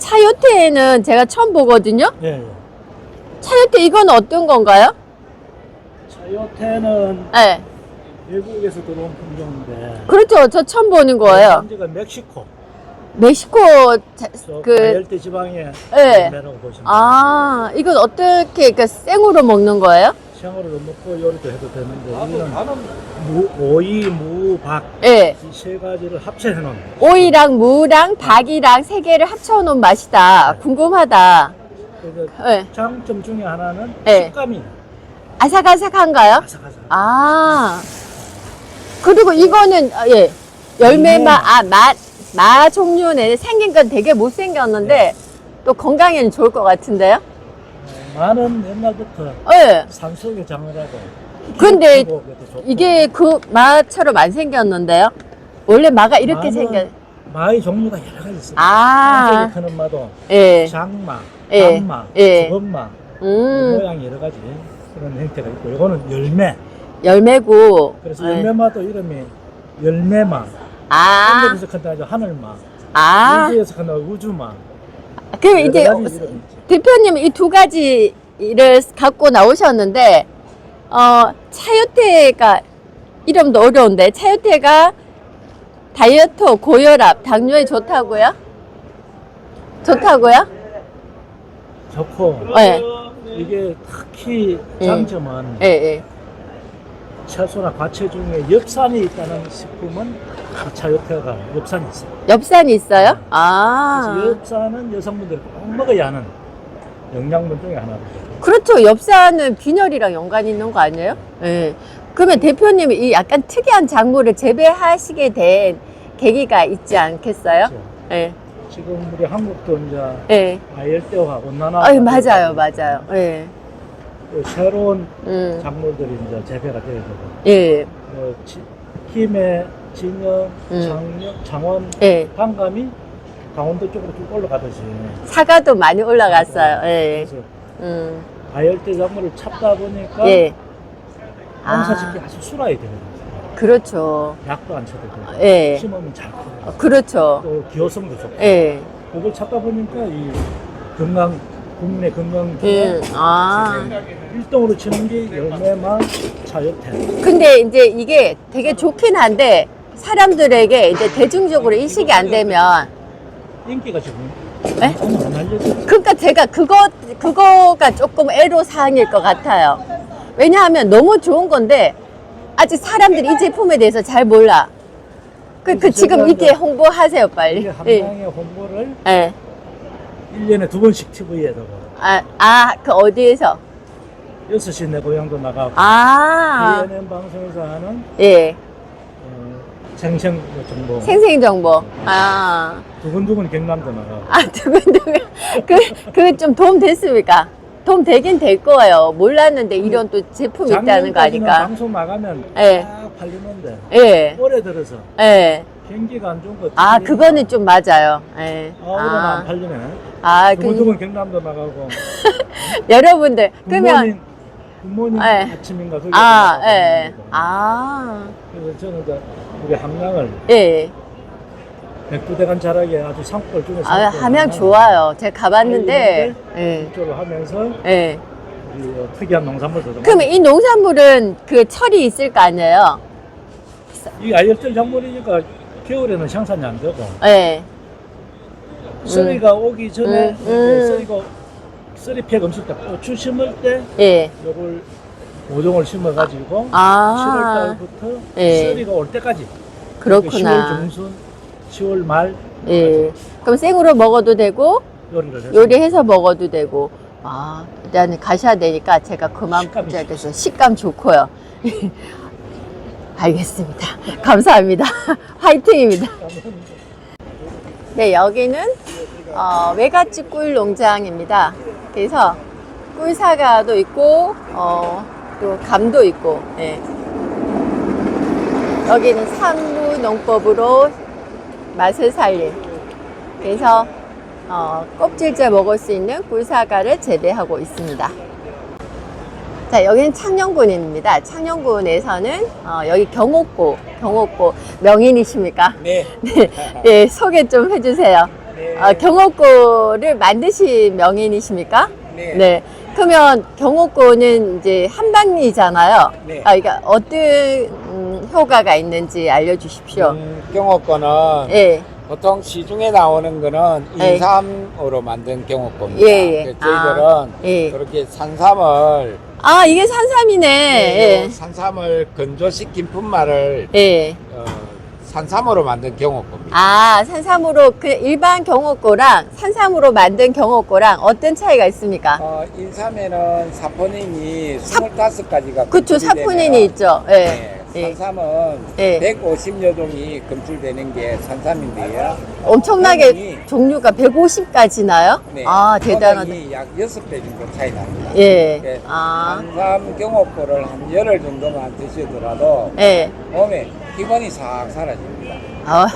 차요태는 제가 처음 보거든요. 예, 예. 차요태 이건 어떤 건가요? 차요태는 네. 외국에서 들어온 품종인데 그렇죠. 저 처음 보는 거예요. 현지가 멕시코 멕시코 자- 저그 가열대 지방의 네. 매라고 보시면 돼요. 아, 이건 어떻게 그 생으로 먹는 거예요? 생으로 먹고 요리도 해도 되는데 이는 무, 오이, 무, 박이 예. 세 가지를 합쳐해 놓은 오이랑 무랑 닭이랑 세 개를 합쳐 놓은 맛이다. 궁금하다. 그래서 예. 장점 중에 하나는 네. 식감이 아삭아삭한가요? 아삭아삭 아. 그리고 이거는 아, 예. 열매맛 아, 맛, 맛 종류는 생긴 건 되게 못 생겼는데 또 건강에는 좋을 것 같은데요? 마는 옛날부터 예. 산속의 장어라고 근데 키우고 그것도 좋고. 이게 그 마처럼 안 생겼는데요? 원래 마가 이렇게 마는 생겼 마의 종류가 여러 가지 있어요 아. 산속에 크는 마도 예. 장마, 예. 단마, 예. 주검마 음. 모양 여러 가지 그런 형태가 있고 이거는 열매 열매고. 그래서 예. 열매마도 이름이 열매마 아. 하늘에서 큰다 하죠 하늘마 아. 우주에서 큰다 우주마 그럼 여러 이제 가지 이름이 있죠. 대표님 이 두 가지를 갖고 나오셨는데 어 차요태가 이름도 어려운데 차요태가 다이어트 고혈압 당뇨에 좋다고요? 좋다고요? 좋고 네. 이게 특히 예. 장점은 예, 예. 채소나 과채 중에 엽산이 있다는 식품은 이 차요태가 엽산이 있어요. 엽산이 있어요? 그래서 아. 엽산은 여성분들이 꼭 먹어야 하는 영양분 중에 하나입니다. 그렇죠. 엽산은 빈혈이랑 연관이 있는 거 아니에요? 예. 그러면 대표님이 이 약간 특이한 작물을 재배하시게 된 계기가 있지 않겠어요? 그렇죠? 예. 지금 우리 한국도 이제 예. 아열대화 온난화 아유, 맞아요. 맞아요. 예. 새로운 음. 작물들이 이제 재배가 돼야 되고 예. 뭐 지- 김해, 진영, 음. 장녕, 장원, 예. 한감이 강원도 쪽으로 쭉 올라가듯이 사과도 많이 올라갔어요. 예. 그래서 음. 작물을 찾다 보니까 예. 농사짓기 아, 아. 주 수월하게 되는 거죠. 그렇죠. 약도 안 쳐도 되고 예. 심으면 잘 커요. 어, 그렇죠. 또 기호성도 좋고 예. 그걸 찾다 보니까 이 건강 국민의 건강. 아. 일동으로 치는 게 열매만 차요태 근데 이제 이게 되게 좋긴 한데 사람들에게 이제 대중적으로 인식이 안 되면 인기가 지금 네? 전혀 안 알려져 그러니까 제가 그거 그거가 조금 애로 사항일 것 같아요. 왜냐하면 너무 좋은 건데 아직 사람들이 이 제품에 대해서 잘 몰라. 그, 그 지금 이게 홍보하세요 빨리. 이게 예. 한방의 홍보를 예. 1년에 두 번씩 TV에다가 아, 아, 그 어디에서? 6시 내 고향도 나가고 아, BNN 방송에서 하는 예. 어, 생생 뭐 정보 생생 정보. 아, 두근두근 나가고 아, 두근두근. 그, 그좀 도움 됐습니까? 도움 되긴 될 거예요. 몰랐는데 이런 또 제품이 있다는 거 작년까지는 아니까. 방송 나가면 예. 딱 팔리는데 예. 올해 들어서 예. 경기가 안 좋은 거 아, 그거는 좀 맞아요. 예. 아, 올해는 안 팔리네 아, 그, 두근두근 경남도 나가고 여러분들, 그러면, 굿모닝 굿모닝 예. 아침인가 그게 아, 나가고 예. 아, 그래서 저는 이제 우리 함양을 예. 백두대간 자락에 아주 산골 중에 아, 함양 좋아요. 제가 가봤는데, 예. 이쪽으로 하면서 예. 우리 어, 특이한 농산물도 좀 그럼 이 농산물은 그 철이 있을 거 아니에요? 이 아열절 작물이니까 겨울에는 생산이 안 되고 예. 쓰리가 오기 전에 음, 음. 쓰리가 쓰리팩 음식 때 고추 심을 때 예. 요걸 모종을 심어가지고 아, 7월달부터 예. 쓰리가 올 때까지 10월 그렇구나. 중순, 10월 말 예. 그럼 생으로 먹어도 되고, 요리를 해서 요리해서 먹어도 되고, 아, 일단 가셔야 되니까 제가 그만 식감이 붙여야겠어요. 식감 좋고요. 알겠습니다. 감사합니다. 화이팅입니다. 네, 여기는 어, 외갓집 꿀 농장입니다. 그래서 꿀 사과도 있고, 어, 또 감도 있고, 예. 여기는 산무 농법으로 맛을 살린. 그래서 어, 껍질째 먹을 수 있는 꿀 사과를 재배하고 있습니다. 자, 여기는 창녕군입니다. 창녕군에서는 어, 여기 경옥고, 경옥고 명인이십니까? 네. 네, 네, 소개 좀 해주세요. 네. 아, 경옥고를 만드신 명인이십니까? 네. 네. 그러면 경옥고는 이제 한방리잖아요. 네. 아, 그러니까 어떤 음, 효과가 있는지 알려주십시오. 음, 경호권은 예. 보통 시중에 나오는 거는 네. 인삼으로 만든 경호권입니다. 예, 예. 그래서 저희들은 아, 예. 그렇게 산삼을 아, 이게 산삼이네. 네, 예. 산삼을 건조시킨 분말을 예. 어, 산삼으로 만든 경호권입니다. 아, 산삼으로 그 일반 경옥고랑 산삼으로 만든 경옥고랑 어떤 차이가 있습니까? 어, 인삼에는 사포닌이 25가지가 그쵸, 사포닌이 있죠. 예. 네, 예. 산삼은 예. 150여 종이 검출되는 게 산삼인데요. 엄청나게 종류가 150까지 나요? 네, 아, 대단하다. 약 6배 정도 차이 납니다. 예. 예, 아, 산삼 경호포를 한 열흘 정도만 드시더라도 예. 몸에 피곤이 싹 사라집니다. 아,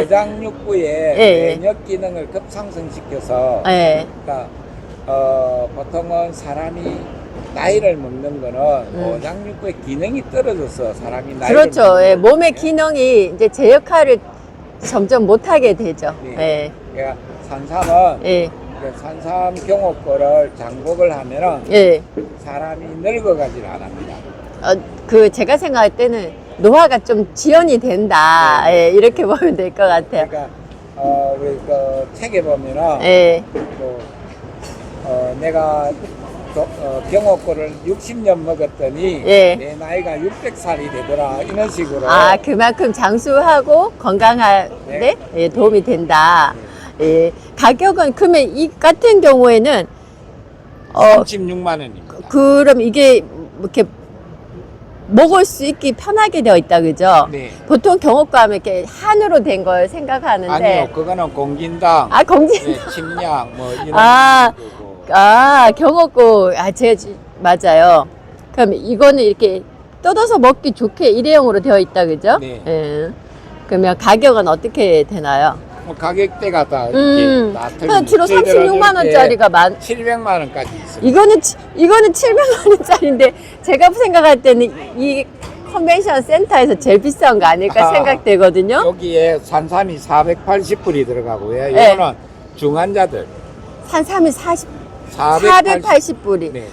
오장육부의 예. 면역 기능을 급상승시켜서 예. 그러니까 어, 보통은 사람이 나이를 먹는 거는 음. 오장육부의 기능이 떨어져서 사람이 나이를 그렇죠. 먹는 예. 몸의 거거든요. 기능이 이제 제 역할을 점점 못하게 되죠. 네. 예. 그러니까 산삼은 예. 그 산삼 경호포를 장복을 하면은 예. 사람이 늙어가질 않습니다. 어, 그 제가 생각할 때는 노화가 좀 지연이 된다. 네. 예. 이렇게 보면 될 것 같아요. 그러니까 어, 우리 그 책에 보면은 예. 또 어, 내가 경호권을 60년 먹었더니 예. 내 나이가 600살이 되더라 이런 식으로 아, 그만큼 장수하고 건강하데 네. 예, 도움이 된다. 예. 가격은 그러면 이 같은 경우에는 어 36만 원입니다. 그럼 이게 뭐 이렇게 먹을 수 있기 편하게 되어 있다 그죠? 네. 보통 경옥과 하면 이렇게 한으로 된 걸 생각하는데 아니요, 그거는 공긴당, 아 공진 네, 침량 뭐 이런 아. 거고. 아 경옥고 아 지- 맞아요. 그럼 이거는 이렇게 뜯어서 먹기 좋게 일회용으로 되어 있다 그죠? 네. 예. 그러면 가격은 어떻게 되나요? 뭐 가격대가 다 이렇게 음, 다. 주로 저희들은 36만 이렇게 원짜리가 많. 700만 원까지 있습니다. 이거는 치- 이거는 700만 원짜리인데 제가 생각할 때는 이 컨벤션 센터에서 제일 비싼 거 아닐까 아. 생각되거든요. 여기에 산삼이 480불이 들어가고요. 네. 이거는 중환자들 산삼이 40, 480. 480불이. 네.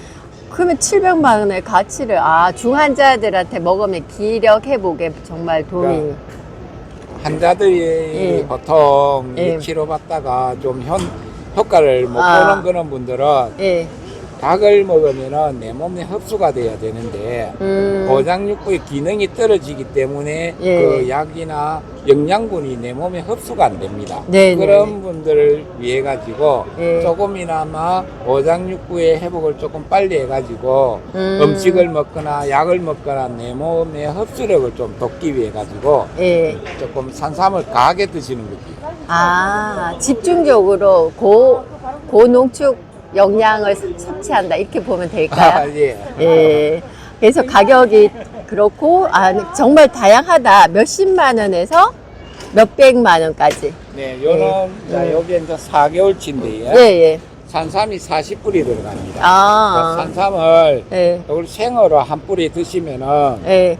그러면 700만 원의 가치를 아 중환자들한테 먹으면 기력 회복에 정말 도움이. 그러니까 환자들이 예. 보통 예. 이 치료받다가 좀 현, 효과를 못 아. 보는 그런 분들은 예. 닭을 먹으면 내 몸에 흡수가 돼야 되는데 음. 고장육부의 기능이 떨어지기 때문에 예. 그 약이나 영양분이 내 몸에 흡수가 안 됩니다. 네, 그런 네, 네. 분들을 위해 가지고 예. 조금이나마 고장육부의 회복을 조금 빨리 해가지고 음. 음. 식을 먹거나 약을 먹거나 내 몸의 흡수력을 좀 돕기 위해 가지고 예. 조금 산삼을 강하게 드시는 거지. 아 집중적으로 고 고농축 영양을 섭- 섭취한다 이렇게 보면 아, 될까요? 예. 예. 그래서 가격이 그렇고 아 정말 다양하다. 몇십만 원에서 몇백만 원까지. 네, 요는 자, 음. 여기 이제 4개월치인데요. 예, 예. 산삼이 40뿌리 들어갑니다. 아. 그러니까 산삼을 예. 이걸 생으로 한 뿌리 드시면은 예.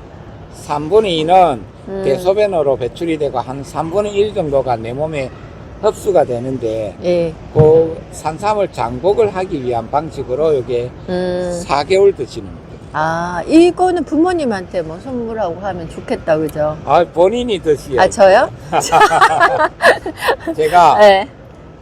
3분의 2는 음. 대소변으로 배출이 되고 한 3분의 1 정도가 내 몸에 흡수가 되는데 예. 그 산삼을 장복을 하기 위한 방식으로 이게 음. 4개월 드시는 거예요. 아, 이거는 부모님한테 뭐 선물하고 하면 좋겠다. 그죠? 아, 본인이 드시요. 아, 저요? 제가 예.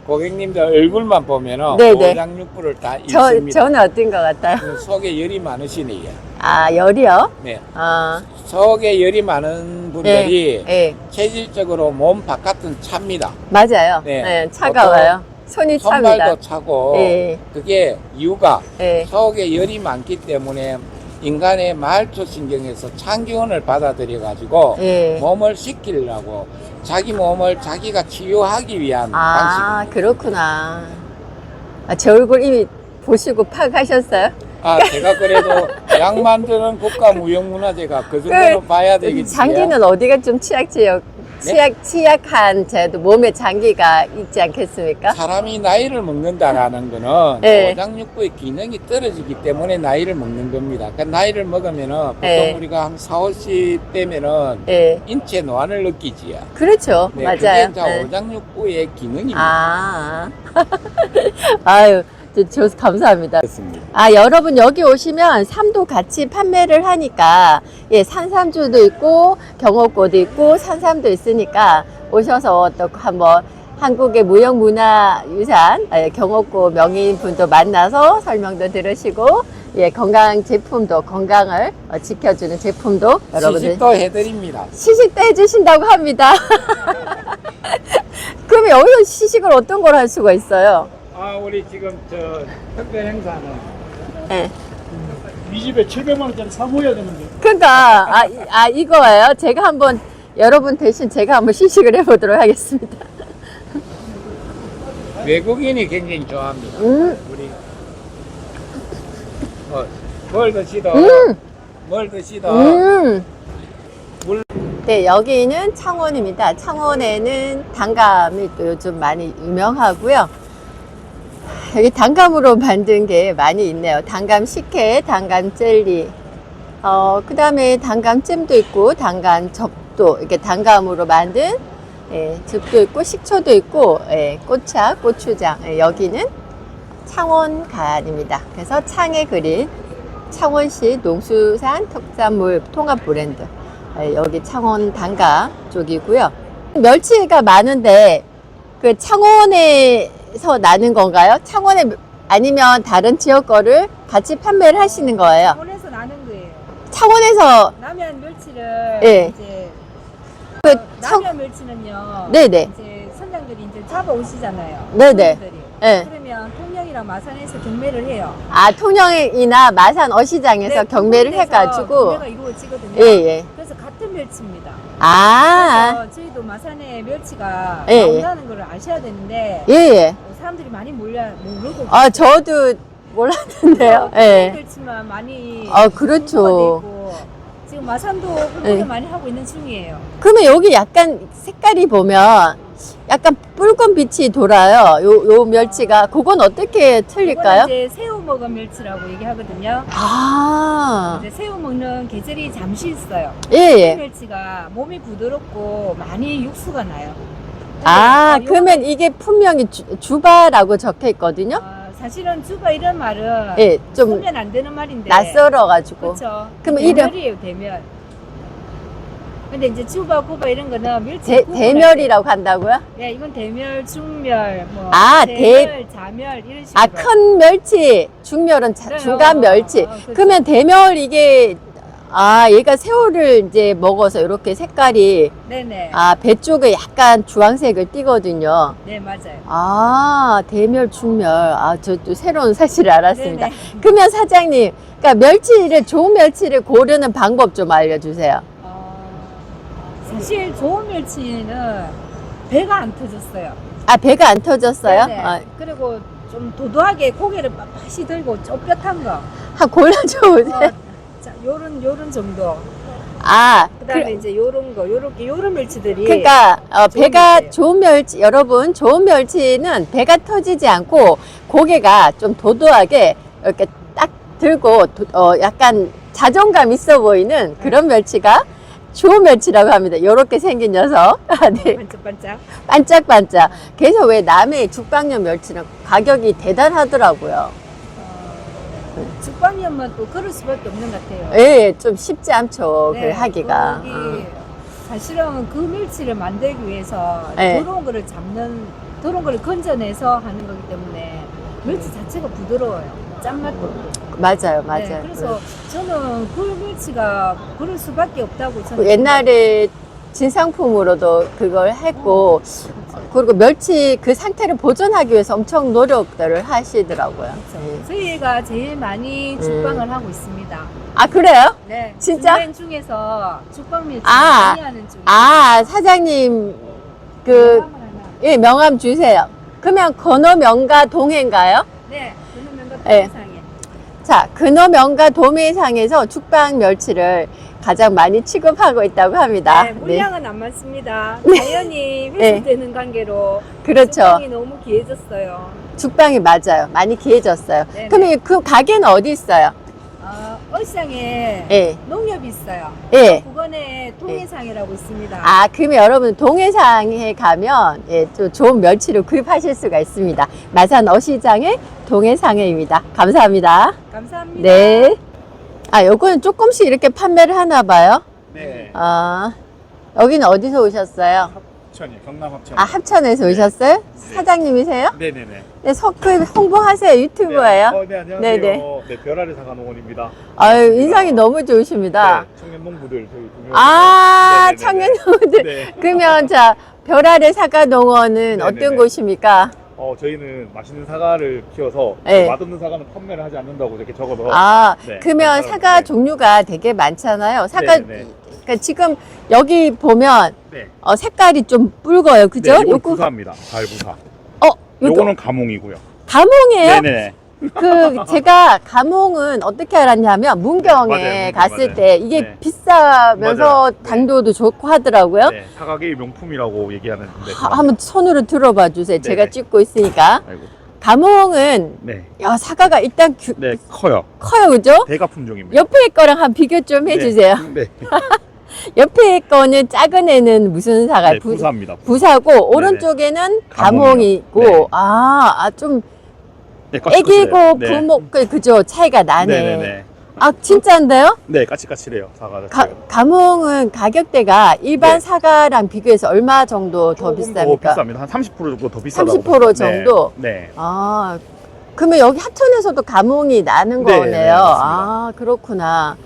고객님들 얼굴만 보면은 네네. 오장육부를 다저 읽습니다. 저는 어떤 것 같아요? 속에 열이 많으시네요. 아, 열이요? 네. 아. 속에 열이 많은 분들이 예. 예. 체질적으로 몸 바깥은 찹니다. 맞아요. 네. 네. 차가워요. 손이 찹니다. 손발도 차고 예. 그게 이유가 예. 속에 열이 많기 때문에 인간의 말초 신경에서 찬 기운을 받아들여 가지고 예. 몸을 식히려고 자기 몸을 자기가 치유하기 위한 아, 방식입니다. 그렇구나. 아, 제 얼굴 이미 보시고 파악하셨어요? 아 제가 그래도 약 만드는 국가무형문화재가 그 정도는 봐야 되겠지. 장기는 어디가 좀 취약 지역 치약, 치약한 제도 몸에 장기가 있지 않겠습니까? 사람이 나이를 먹는다라는 거는 네. 오장육부의 기능이 떨어지기 때문에 나이를 먹는 겁니다. 그 나이를 먹으면은 보통 네. 우리가 한 4, 50 되면은 예. 인체 노안을 느끼지요. 그렇죠. 네, 맞아요. 그게 이제 네. 오장육부의 기능입니다. 아. 아유, 저, 저, 감사합니다. 그렇습니다. 아, 여러분 여기 오시면 삼도 같이 판매를 하니까 예, 산삼주도 있고 경옥고도 있고 산삼도 있으니까 오셔서 또 한번 한국의 무형문화유산 예, 경옥고 명인분도 만나서 설명도 들으시고 예, 건강 제품도 건강을 어, 지켜주는 제품도 여러분들 시식도 해드립니다. 시식도 해주신다고 합니다. 그럼 여기서 시식을 어떤 걸 할 수가 있어요? 아 우리 지금 저 특별 행사는 예. 이 집에 700만 원짜리 사 모여야 되는데 그러니까 아, 이- 아 이거예요. 제가 한번 여러분 대신 제가 한번 시식을 해보도록 하겠습니다. 외국인이 굉장히 좋아합니다. 음, 우리 어, 뭘 드시도 음, 뭘 드시도 음. 물- 네 여기는 창원입니다. 창원에는 단감이 또 요즘 많이 유명하고요. 여기 단감으로 만든 게 많이 있네요. 단감 식혜, 단감 젤리. 어, 그 다음에 단감찜도 있고, 단감 접도, 이렇게 단감으로 만든 예, 즙도 있고, 식초도 있고, 예, 꽃차, 고추장. 예, 여기는 창원간입니다. 그래서 창에 그린 창원시 농수산 특산물 통합 브랜드. 예, 여기 창원 단감 쪽이고요. 멸치가 많은데, 그 창원에 서 나는 건가요? 창원에 아니면 다른 지역 거를 같이 판매를 하시는 거예요. 창원에서 나는 거예요. 창원에서 남해안 멸치를 예. 이제 그 어, 창, 남해안 멸치는요. 네네, 이제 선장들이 이제 잡아 오시잖아요. 네네. 예. 그러면 통영이랑 마산에서 경매를 해요. 아, 통영이나 마산 어시장에서 네, 경매를 해가지고, 경매가 이루어지거든요. 예, 예. 그래서 같은 멸치입니다. 아, 그래서 저희도 마산에 멸치가 예, 예. 나온다는 걸 아셔야 되는데 예, 예. 어, 사람들이 많이 몰라 모르고 아, 저도 몰랐는데요. 예. 예. 멸치만 많이 아, 그렇죠. 홍보가 지금 마산도 홍보를 예. 많이 하고 있는 중이에요. 그러면 여기 약간 색깔이 보면 약간 붉은 빛이 돌아요. 요, 요 멸치가. 그건 어떻게 틀릴까요? 이거는 이제 새우 먹은 멸치라고 얘기하거든요. 아, 이제 새우 먹는 계절이 잠시 있어요. 예, 새 예. 멸치가 몸이 부드럽고 많이 육수가 나요. 아, 어, 그러면 이게 분명히 주, 주바라고 적혀 있거든요? 어, 사실은 주바 이런 말은 예, 좀 쓰면 안 되는 말인데. 낯설어가지고. 그렇죠. 그러면 이름- 대멸이에요, 대멸. 근데 이제 주바, 구바 이런 거는 멸치 대, 대멸이라고 한다고요? 예, 이건 대멸, 중멸, 뭐 아, 대멸, 자멸 이런 식으로. 아, 큰 멸치, 중멸은 자- 네, 중간 어, 멸치. 어, 어, 그렇죠. 그러면 대멸 이게, 아, 얘가 새우를 이제 먹어서 이렇게 색깔이, 네네. 아, 배 쪽에 약간 주황색을 띠거든요. 네, 맞아요. 아, 대멸, 중멸. 아, 저 또 새로운 사실을 알았습니다. 네네. 그러면 사장님, 그러니까 멸치를, 좋은 멸치를 고르는 방법 좀 알려 주세요. 어, 사실 좋은 멸치는 배가 안 터졌어요. 아, 배가 안 터졌어요? 네네. 아, 그리고 좀 도도하게 고개를 빳빳이 들고 쫄볕한 거. 한 골라줘 보세요. 어, 자, 요런 요런 정도. 아, 그다음에 그, 이제 요런 거, 요렇게 요런 멸치들이 그러니까 어, 좋은 배가 멸치예요. 좋은 멸치 여러분 좋은 멸치는 배가 터지지 않고 고개가 좀 도도하게 이렇게 딱 들고 도- 어, 약간 자존감 있어 보이는 그런 멸치가 좋은 멸치라고 합니다. 이렇게 생긴 녀석. 아, 네. 반짝반짝. 반짝반짝. 그래서 왜 남해 죽방염 멸치는 가격이 대단하더라고요. 어, 죽방염은 또 그럴 수밖에 없는 것 같아요. 예, 좀 쉽지 않죠. 네, 그 하기가. 거기 어. 사실은 그 멸치를 만들기 위해서 네. 더러운 거를 잡는 더러운 거를 건져내서 하는 거기 때문에 멸치 자체가 부드러워요. 짠맛도 없고. 맞아요, 맞아요. 네, 그래서 저는 그 멸치가 그럴 수밖에 없다고 저는 그 옛날에 진상품으로도 그걸 했고 그리고 멸치 그 상태를 보존하기 위해서 엄청 노력들을 하시더라고요. 생각해요. 저희가 제일 많이 음. 죽방을 하고 있습니다. 아 그래요? 네, 진짜? 중간 중에서 죽방 멸치 아, 많이 하는 중. 아 사장님 그 예, 명함 주세요. 그러면 건어 명가 동해인가요? 네, 그러면 그 네. 동상에. 자, 근어명가 도매상에서 죽방 멸치를 가장 많이 취급하고 있다고 합니다. 네, 물량은 안 많습니다. 당연히 네. 회수되는 관계로 그렇죠. 수량이 너무 귀해졌어요. 죽방이 맞아요. 많이 귀해졌어요. 네네. 그러면 그 가게는 어디 있어요? 어, 어시장에 예. 농협이 있어요. 예. 부건에 통해상이라고 있습니다. 아, 그러면 여러분 동해상에 가면 예, 또 좋은 멸치를 구입하실 수가 있습니다. 마산 어시장의 동해상해입니다. 감사합니다. 감사합니다. 네. 아, 요거는 조금씩 이렇게 판매를 하나 봐요. 네. 아, 여기는 어디서 오셨어요? 합천이 경남 합천. 아, 합천에서 오셨어요? 사장님이세요? 네네네. 네, 석그 홍보하세요. 유튜버예요. 네, 어, 네, 안녕하세요. 네네. 네, 별아래 사과농원입니다. 아유, 인상이 너무 좋으십니다. 네, 청년 농부들 저희 두 명. 아. 청년분들. 네. 그러면 자, 별아래 사과농원은 네네네. 어떤 곳입니까? 어, 저희는 맛있는 사과를 키워서 네. 맛없는 사과는 판매를 하지 않는다고 이렇게 적어서 아, 네, 그러면 사과 사람들. 종류가 되게 많잖아요. 사과, 네네네. 그러니까 지금 여기 보면 네. 어, 색깔이 좀 붉어요. 그죠? 네, 요거, 부사입니다. 달부사. 어, 요거 요거는 감홍이고요. 감홍이에요? 네네. 그 제가 감홍은 어떻게 알았냐면 문경에 맞아요, 갔을 맞아요. 때 이게 네. 비싸면서 맞아요. 네. 당도도 좋고 하더라고요. 네, 사과계의 명품이라고 얘기하는데. 하- 한번 손으로 들어봐 주세요. 네네. 제가 찍고 있으니까. 아이고. 감홍은 네. 야, 사과가 일단 규- 네, 커요. 커요, 그죠? 대가 품종입니다. 옆에 거랑 한 비교 좀 해주세요. 네. 옆에 거는 작은 애는 무슨 사과? 네, 부- 부사입니다. 부사고 오른쪽에는 감홍이고 네. 아, 아, 좀 네. 애기고 네. 부목 그 그죠 차이가 나네. 네네네. 아 진짜인데요? 네, 까칠까칠해요. 사과 가. 감홍은 가격대가 일반 네. 사과랑 비교해서 얼마 정도 더 비쌉니까? 더 비쌉니다. 한 30% 정도 더 비싸다고. 30% 보시면. 정도? 네. 네. 아 그러면 여기 하천에서도 감홍이 나는 네, 거네요. 네. 아 그렇구나.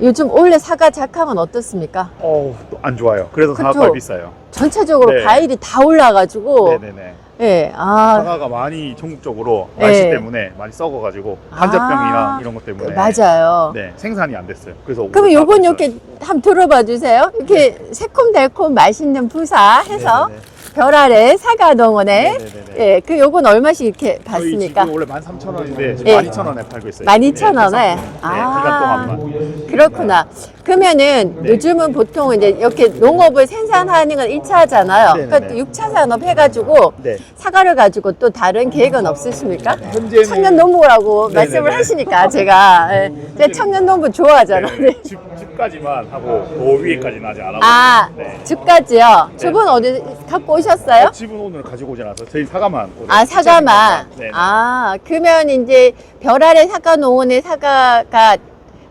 요즘 원래 사과 작황은 어떻습니까? 어우, 또안 좋아요. 그래서 그쵸? 사과가 비싸요. 전체적으로 네. 과일이 다 올라가지고 네네네. 예, 아 사과가 많이 전국적으로 네. 날씨 때문에 많이 썩어가지고 한자병이랑 아, 이런 것 때문에 맞아요. 네 생산이 안 됐어요. 그래서 올해 요건 다 이렇게 한번 들어봐 주세요. 이렇게 새콤달콤 맛있는 부사 해서 네 네 네. 별 아래 사과동원에 네네네. 예, 그 요건 얼마씩 이렇게 받습니까? 지금 원래 12,000원인데 지금 예. 12,000원에 팔고 있어요. 12,000원 에? 네, 아. 기간 동안만. 그렇구나. 그러면은 네. 요즘은 보통 이제 이렇게 농업을 생산하는 건 1차잖아요. 네네네. 그러니까 6차 산업 해가지고 네. 사과를 가지고 또 다른 계획은 없으십니까? 현재는 청년 농부라고 네네네. 말씀을 하시니까 제가 예, 제가 청년 농부 좋아하잖아요. 네, 집, 집까지만 하고 그 위에까지는 아직 안 하고 아, 네. 집까지요? 네. 저분 어디 갖고 오셨어요? 어, 집은 오늘 가지고 오지 않아서 저희 사과만 오늘 아, 사과만. 네. 아, 그러면 이제 별 아래 사과 농원의 사과가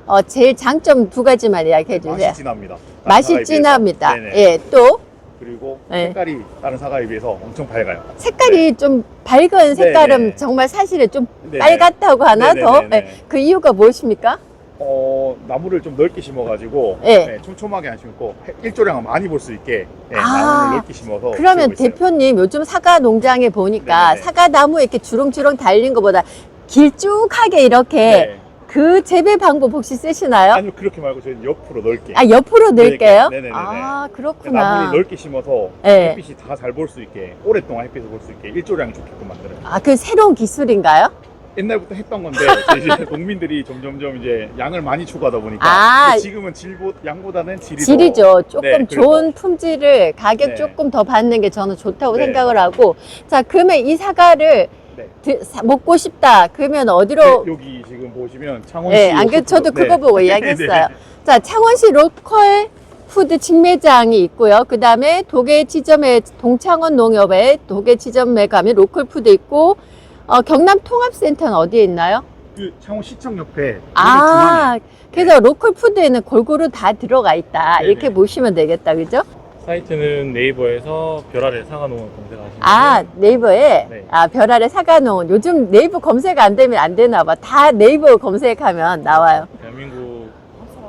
어, 제일 장점 두 가지만 이야기해 주세요. 맛이 진합니다. 다른 맛이 사과에. 진합니다. 네네. 예, 또 그리고 네. 색깔이 다른 사과에 비해서 엄청 밝아요. 색깔이 좀 밝은 색깔은 네네. 정말 사실은 좀 네네. 빨갛다고 하나 네네네네. 더? 예, 그 이유가 무엇입니까? 어, 나무를 좀 넓게 심어가지고 네. 네, 촘촘하게 안 심고 해- 일조량을 많이 볼 수 있게 네, 아, 나무를 넓게 심어서 그러면 키우고 있어요. 대표님 요즘 사과 농장에 보니까 네네네. 사과 나무 이렇게 주렁주렁 달린 것보다 길쭉하게 이렇게 네. 그 재배 방법 혹시 쓰시나요? 아니요 그렇게 말고 저희는 옆으로 넓게 아, 옆으로 넣을게요? 네네네네. 아, 네, 그렇구나. 나무를 넓게 심어서 네. 햇빛이 다 잘 볼 수 있게 오랫동안 햇빛을 볼 수 있게 일조량이 좋게끔 만들어요. 아, 그 새로운 기술인가요? 옛날부터 했던 건데 이제 농민들이 점점점 이제 양을 많이 추구하다 보니까 아. 지금은 질보 양보다는 질이 질이죠. 더, 조금 네, 좋은 품질을 가격 네. 조금 더 받는 게 저는 좋다고 네. 생각을 하고. 자, 그러면 이 사과를 네. 드- 사- 먹고 싶다. 그러면 어디로? 네, 여기 지금 보시면 창원시 네, 안 그래도 저도 네. 그거 보고 이야기했어요. 네. 자, 창원시 로컬 푸드 직매장이 있고요. 그 다음에 도계 지점에 동창원 농협에 도계 지점에 가면 로컬 푸드 있고, 어, 경남 통합센터는 어디에 있나요? 그 창원시청 옆에 중앙에 아, 그래서 로컬 푸드에는 골고루 다 들어가 있다. 네네. 이렇게 보시면 되겠다. 그죠? 사이트는 네이버에서 별 아래 사과농원 검색하시면 아, 네이버에, 네. 아, 별 아래 사과농. 요즘 네이버 검색 안 되면 안 되나 봐. 다 네이버 검색하면 나와요. 대한민국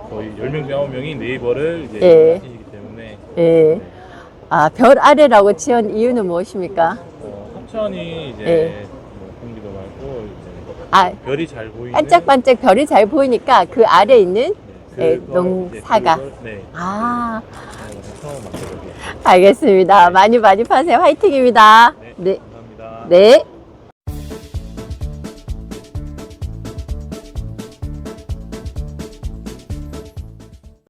거의 10명 중 9명이 네이버를 이제 예. 하시기 때문에 예. 네. 아, 별 아래라고 지은 이유는 무엇입니까? 어, 합천이 이제 예. 뭐 공기도 맑고 이제 아, 별이 잘 보이는 반짝반짝 별이 잘 보이니까 그 아래 있는 네, 예, 그걸 농- 이제 사과. 그걸, 네. 아, 그래서 만들어요. 알겠습니다. 많이 많이 파세요. 화이팅입니다. 네. 네. 감사합니다. 네.